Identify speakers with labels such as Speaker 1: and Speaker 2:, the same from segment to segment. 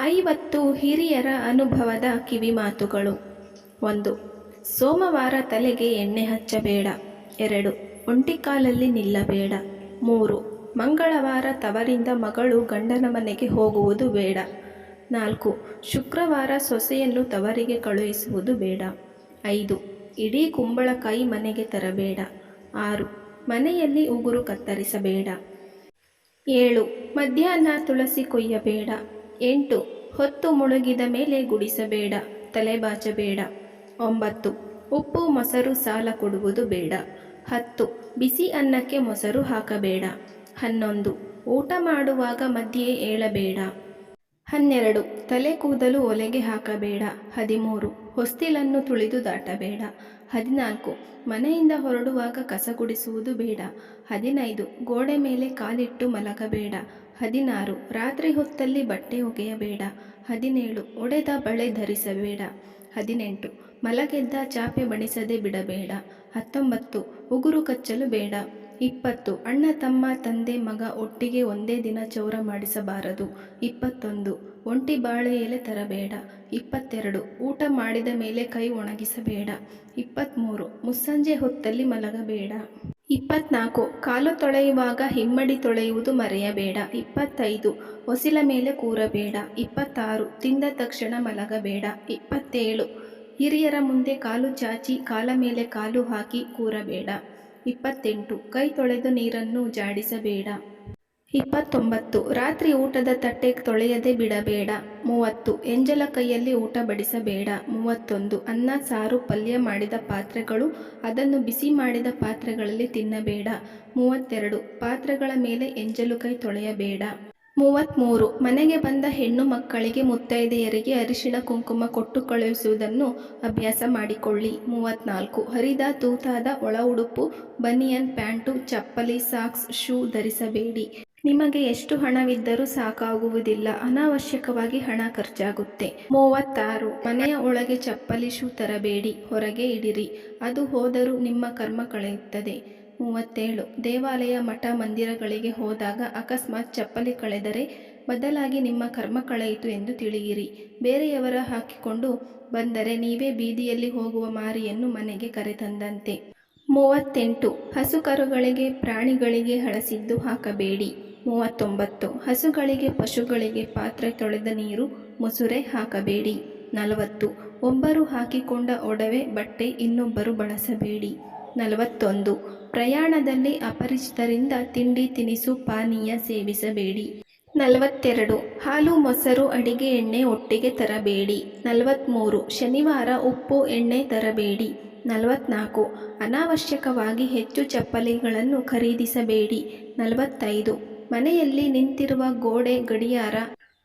Speaker 1: ಐವತ್ತು ಹಿರಿಯರ ಅನುಭವದ ಕಿವಿಮಾತುಗಳು. ಒಂದು, ಸೋಮವಾರ ತಲೆಗೆ ಎಣ್ಣೆ ಹಚ್ಚಬೇಡ. ಎರಡು ಒಂಟಿಕಾಲಲ್ಲಿ ನಿಲ್ಲಬೇಡ. ಮೂರು, ಮಂಗಳವಾರ ತವರಿಂದ ಮಗಳು ಗಂಡನ ಮನೆಗೆ ಹೋಗುವುದು ಬೇಡ. ನಾಲ್ಕು, ಶುಕ್ರವಾರ ಸೊಸೆಯನ್ನು ತವರಿಗೆ ಕಳುಹಿಸುವುದು ಬೇಡ. ಐದು, ಇಡೀ ಕುಂಬಳಕಾಯಿ ಮನೆಗೆ ತರಬೇಡ. ಆರು, ಮನೆಯಲ್ಲಿ ಉಗುರು ಕತ್ತರಿಸಬೇಡ. ಏಳು, ಮಧ್ಯಾಹ್ನ ತುಳಸಿ ಕೊಯ್ಯಬೇಡ. ಎಂಟು, ಹೊತ್ತು ಮುಳುಗಿದ ಮೇಲೆ ಗುಡಿಸಬೇಡ ತಲೆಬಾಚಬೇಡ ಒಂಬತ್ತು, ಉಪ್ಪು, ಮೊಸರು, ಸಾಲ ಕೊಡುವುದು ಬೇಡ. ಹತ್ತು, ಬಿಸಿ ಅನ್ನಕ್ಕೆ ಮೊಸರು ಹಾಕಬೇಡ. ಹನ್ನೊಂದು, ಊಟ ಮಾಡುವಾಗ ಮಧ್ಯೆ ಏಳಬೇಡ. ಹನ್ನೆರಡು, ತಲೆ ಕೂದಲು ಒಲೆಗೆ ಹಾಕಬೇಡ. ಹದಿಮೂರು, ಹೊಸ್ತಿಲನ್ನು ತುಳಿದು ದಾಟಬೇಡ. ಹದಿನಾಲ್ಕು, ಮನೆಯಿಂದ ಹೊರಡುವಾಗ ಕಸ ಗುಡಿಸುವುದು ಬೇಡ. ಹದಿನೈದು, ಗೋಡೆ ಮೇಲೆ ಕಾಲಿಟ್ಟು ಮಲಗಬೇಡ. ಹದಿನಾರು. ರಾತ್ರಿ ಹೊತ್ತಲ್ಲಿ ಬಟ್ಟೆ ಒಗೆಯಬೇಡ. ಹದಿನೇಳು. ಒಡೆದ ಬಳೆ ಧರಿಸಬೇಡ. ಹದಿನೆಂಟು. ಮಲಗೆದ್ದ ಚಾಪೆ ಬಣಿಸದೆ ಬಿಡಬೇಡ. ಹತ್ತೊಂಬತ್ತು. ಉಗುರು ಕಚ್ಚಲು ಬೇಡ. ಇಪ್ಪತ್ತು. ಅಣ್ಣ, ತಮ್ಮ, ತಂದೆ, ಮಗ ಒಟ್ಟಿಗೆ ಒಂದೇ ದಿನ ಚೌರ ಮಾಡಿಸಬಾರದು. ಇಪ್ಪತ್ತೊಂದು. ಒಂಟಿ ಬಾಳೆ ಎಲೆ ತರಬೇಡ. ಇಪ್ಪತ್ತೆರಡು. ಊಟ ಮಾಡಿದ ಮೇಲೆ ಕೈ ಒಣಗಿಸಬೇಡ. ಇಪ್ಪತ್ತ್ಮೂರು ಮುಸ್ಸಂಜೆ ಹೊತ್ತಲ್ಲಿ ಮಲಗಬೇಡ. ಇಪ್ಪತ್ನಾಲ್ಕು. ಕಾಲು ತೊಳೆಯುವಾಗ ಹಿಮ್ಮಡಿ ತೊಳೆಯುವುದು ಮರೆಯಬೇಡ. ಇಪ್ಪತ್ತೈದು. ಹೊಸಿಲ ಮೇಲೆ ಕೂರಬೇಡ. ಇಪ್ಪತ್ತಾರು. ತಿಂದ ತಕ್ಷಣ ಮಲಗಬೇಡ. ಇಪ್ಪತ್ತೇಳು. ಹಿರಿಯರ ಮುಂದೆ ಕಾಲು ಚಾಚಿ, ಕಾಲ ಮೇಲೆ ಕಾಲು ಹಾಕಿ ಕೂರಬೇಡ. ಇಪ್ಪತ್ತೆಂಟು. ಕೈ ತೊಳೆದು ನೀರನ್ನು ಜಾಡಿಸಬೇಡ. ಇಪ್ಪತ್ತೊಂಬತ್ತು. ರಾತ್ರಿ ಊಟದ ತಟ್ಟೆ ತೊಳೆಯದೆ ಬಿಡಬೇಡ. ಮೂವತ್ತು. ಎಂಜಲ ಕೈಯಲ್ಲಿ ಊಟ ಬಡಿಸಬೇಡ. ಮೂವತ್ತೊಂದು. ಅನ್ನ, ಸಾರು, ಪಲ್ಯ ಮಾಡಿದ ಪಾತ್ರೆಗಳು ಅದನ್ನು ಬಿಸಿ ಮಾಡಿದ ಪಾತ್ರೆಗಳಲ್ಲಿ ತಿನ್ನಬೇಡ. ಮೂವತ್ತೆರಡು. ಪಾತ್ರೆಗಳ ಮೇಲೆ ಎಂಜಲು ಕೈ ತೊಳೆಯಬೇಡ. ಮೂವತ್ತ್ಮೂರು ಮನೆಗೆ ಬಂದ ಹೆಣ್ಣು ಮಕ್ಕಳಿಗೆ ಮುತ್ತೈದೆಯರಿಗೆ ಅರಿಶಿಣ, ಕುಂಕುಮ ಕೊಟ್ಟು ಕಳುಹಿಸುವುದನ್ನು ಅಭ್ಯಾಸ ಮಾಡಿಕೊಳ್ಳಿ. ಮೂವತ್ತ್ನಾಲ್ಕು ಹರಿದ, ತೂತಾದ ಒಳ ಉಡುಪು, ಬನಿಯನ್ ಪ್ಯಾಂಟು, ಚಪ್ಪಲಿ, ಸಾಕ್ಸ್, ಶೂ ಧರಿಸಬೇಡಿ. ನಿಮಗೆ ಎಷ್ಟು ಹಣವಿದ್ದರೂ ಸಾಕಾಗುವುದಿಲ್ಲ. ಅನಾವಶ್ಯಕವಾಗಿ ಹಣ ಖರ್ಚಾಗುತ್ತೆ. ಮೂವತ್ತಾರು. ಮನೆಯ ಒಳಗೆ ಚಪ್ಪಲಿ ಶೂ ತರಬೇಡಿ. ಹೊರಗೆ ಇಡಿರಿ. ಅದು ಹೋದರೂ ನಿಮ್ಮ ಕರ್ಮ ಕಳೆಯುತ್ತದೆ. ಮೂವತ್ತೇಳು. ದೇವಾಲಯ ಮಠ ಮಂದಿರಗಳಿಗೆ ಹೋದಾಗ ಅಕಸ್ಮಾತ್ ಚಪ್ಪಲಿ ಕಳೆದರೆ ಬದಲಾಗಿ ನಿಮ್ಮ ಕರ್ಮ ಕಳೆಯಿತು ಎಂದು ತಿಳಿಯಿರಿ. ಬೇರೆಯವರ ಹಾಕಿಕೊಂಡು ಬಂದರೆ ನೀವೇ ಬೀದಿಯಲ್ಲಿ ಹೋಗುವ ಮಾರಿಯನ್ನು ಮನೆಗೆ ಕರೆತಂದಂತೆ. ಮೂವತ್ತೆಂಟು. ಹಸುಕರುಗಳಿಗೆ ಪ್ರಾಣಿಗಳಿಗೆ ಹಳಸಿದ್ದು ಹಾಕಬೇಡಿ. ಮೂವತ್ತೊಂಬತ್ತು. ಹಸುಗಳಿಗೆ ಪಶುಗಳಿಗೆ ಪಾತ್ರೆ ತೊಳೆದ ನೀರು ಮುಸುರೆ ಹಾಕಬೇಡಿ. ನಲವತ್ತು. ಒಬ್ಬರು ಹಾಕಿಕೊಂಡ ಒಡವೆ ಬಟ್ಟೆ ಇನ್ನೊಬ್ಬರು ಬಳಸಬೇಡಿ. ನಲವತ್ತೊಂದು. ಪ್ರಯಾಣದಲ್ಲಿ ಅಪರಿಚಿತರಿಂದ ತಿಂಡಿ ತಿನಿಸು ಪಾನೀಯ ಸೇವಿಸಬೇಡಿ. ನಲವತ್ತೆರಡು. ಹಾಲು ಮೊಸರು ಅಡಿಗೆ ಎಣ್ಣೆ ಒಟ್ಟಿಗೆ ತರಬೇಡಿ. ನಲವತ್ತ್ಮೂರು ಶನಿವಾರ ಉಪ್ಪು ಎಣ್ಣೆ ತರಬೇಡಿ. ನಲವತ್ನಾಲ್ಕು. ಅನಾವಶ್ಯಕವಾಗಿ ಹೆಚ್ಚು ಚಪ್ಪಲಿಗಳನ್ನು ಖರೀದಿಸಬೇಡಿ. ನಲವತ್ತೈದು. ಮನೆಯಲ್ಲಿ ನಿಂತಿರುವ ಗೋಡೆ ಗಡಿಯಾರ,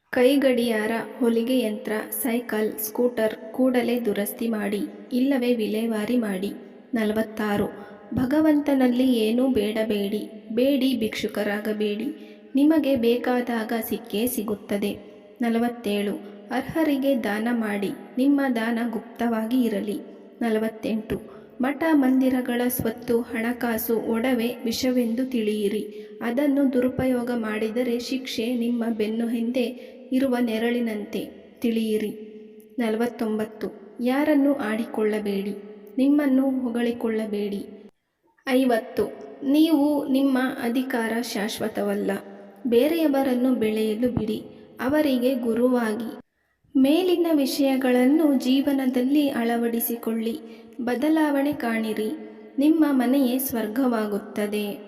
Speaker 1: ಕೈ ಗಡಿಯಾರ, ಹೊಲಿಗೆ ಯಂತ್ರ, ಸೈಕಲ್, ಸ್ಕೂಟರ್ ಕೂಡಲೇ ದುರಸ್ತಿ ಮಾಡಿ, ಇಲ್ಲವೇ ವಿಲೇವಾರಿ ಮಾಡಿ. ನಲವತ್ತಾರು. ಭಗವಂತನಲ್ಲಿ ಏನೂ ಬೇಡಬೇಡಿ. ಬೇಡಿ ಭಿಕ್ಷುಕರಾಗಬೇಡಿ. ನಿಮಗೆ ಬೇಕಾದಾಗ ಸಿಕ್ಕೇ ಸಿಗುತ್ತದೆ. ನಲವತ್ತೇಳು. ಅರ್ಹರಿಗೆ ದಾನ ಮಾಡಿ. ನಿಮ್ಮ ದಾನ ಗುಪ್ತವಾಗಿ ಇರಲಿ. ನಲವತ್ತೆಂಟು. ಮಠ ಮಂದಿರಗಳ ಸ್ವತ್ತು, ಹಣಕಾಸು, ಒಡವೆ, ವಿಷವೆಂದು ತಿಳಿಯಿರಿ. ಅದನ್ನು ದುರುಪಯೋಗ ಮಾಡಿದರೆ ಶಿಕ್ಷೆ ನಿಮ್ಮ ಬೆನ್ನು ಹಿಂದೆ ಇರುವ ನೆರಳಿನಂತೆ ತಿಳಿಯಿರಿ. ನಲವತ್ತೊಂಬತ್ತು. ಯಾರನ್ನು ಆಡಿಕೊಳ್ಳಬೇಡಿ. ನಿಮ್ಮನ್ನು ಹೊಗಳಿಕೊಳ್ಳಬೇಡಿ. ಐವತ್ತು. ನೀವು ನಿಮ್ಮ ಅಧಿಕಾರ ಶಾಶ್ವತವಲ್ಲ. ಬೇರೆಯವರನ್ನು ಬೆಳೆಯಲು ಬಿಡಿ. ಅವರಿಗೆ ಗುರುವಾಗಿ ಮೇಲಿನ ವಿಷಯಗಳನ್ನು ಜೀವನದಲ್ಲಿ ಅಳವಡಿಸಿಕೊಳ್ಳಿ. ಬದಲಾವಣೆ ಕಾಣಿರಿ. ನಿಮ್ಮ ಮನೆಯೇ ಸ್ವರ್ಗವಾಗುತ್ತದೆ.